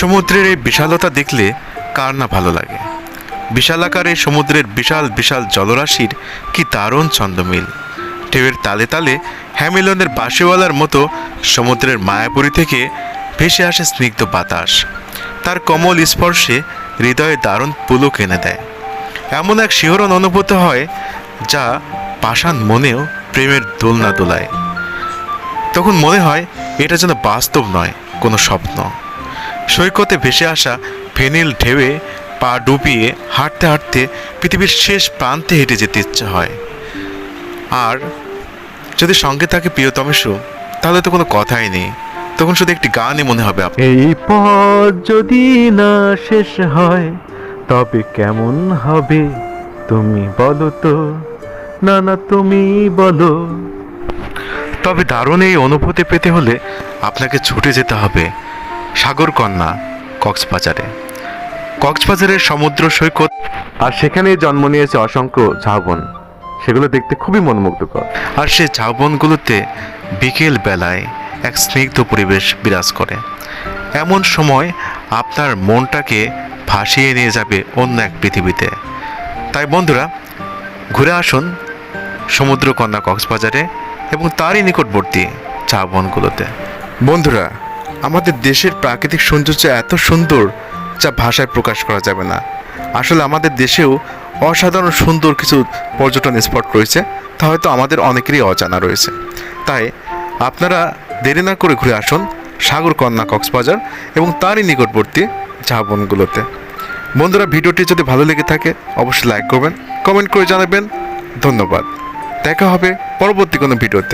সমুদ্রের এই বিশালতা দেখলে কার না ভালো লাগে? বিশালাকার সমুদ্রের বিশাল বিশাল জলরাশির কি দারুণ ছন্দমিল। ঢেউয়ের তালে তালে হ্যামিলনের বাঁশিওয়ালার মতো সমুদ্রের মায়াপুরী থেকে ভেসে আসে স্নিগ্ধ বাতাস। তার কমল স্পর্শে হৃদয়ে দারুণ পুলক এনে দেয়। এমন এক শিহরণ অনুভূত হয় যা পাষাণ মনেও প্রেমের দোলনা দোলায়। তখন মনে হয় এটা যেন বাস্তব নয়, কোনো স্বপ্ন। সৈকতে ভেসে আসা ফেনিল ঢেউয়ে পা ডুবিয়ে হাঁটতে হাঁটতে পৃথিবীর শেষ প্রান্তে হেঁটে যেতে ইচ্ছে হয়। আর যদি সঙ্গে থাকে প্রিয়তমের সুখ তাহলে তো কোনো কথাই নেই। তখন শুধু একটি গানই মনে হবে এই পথ যদি না শেষ হয় তবে কেমন হবে? তুমি বলো তো না না তুমি বলো। তবে দারুণ এই অনুভূতি পেতে হলে আপনাকে ছুটে যেতে হবে। সাগরকন্যা কক্সবাজারে। কক্সবাজারের সমুদ্র সৈকত আর সেখানেই জন্ম নিয়েছে অসংখ্য ঝাউবন। সেগুলো দেখতে খুবই মনোমুগ্ধকর। আর সে ঝাউবনগুলোতে বিকেল বেলায় এক স্নিগ্ধ পরিবেশ বিরাজ করে। এমন সময় আপনার মনটাকে ভাসিয়ে নিয়ে যাবে অন্য এক পৃথিবীতে। তাই বন্ধুরা ঘুরে আসুন সমুদ্রকন্যা কক্সবাজারে এবং তারই নিকটবর্তী চা বনগুলোতে বন্ধুরা আমাদের দেশের প্রাকৃতিক সৌন্দর্য এত সুন্দর যা ভাষায় প্রকাশ করা যাবে না। আসলে আমাদের দেশেও অসাধারণ সুন্দর কিছু পর্যটন স্পট রয়েছে, তা হয়তো আমাদের অনেকেরই অজানা রয়েছে। তাই আপনারা দেরি না করে ঘুরে আসুন সাগরকন্যা কক্সবাজার এবং তারই নিকটবর্তী চা বনগুলোতে বন্ধুরা, ভিডিওটি যদি ভালো লেগে থাকে, অবশ্যই লাইক করবেন কমেন্ট করে জানাবেন। ধন্যবাদ। দেখা হবে পরবর্তী কোনো ভিডিওতে।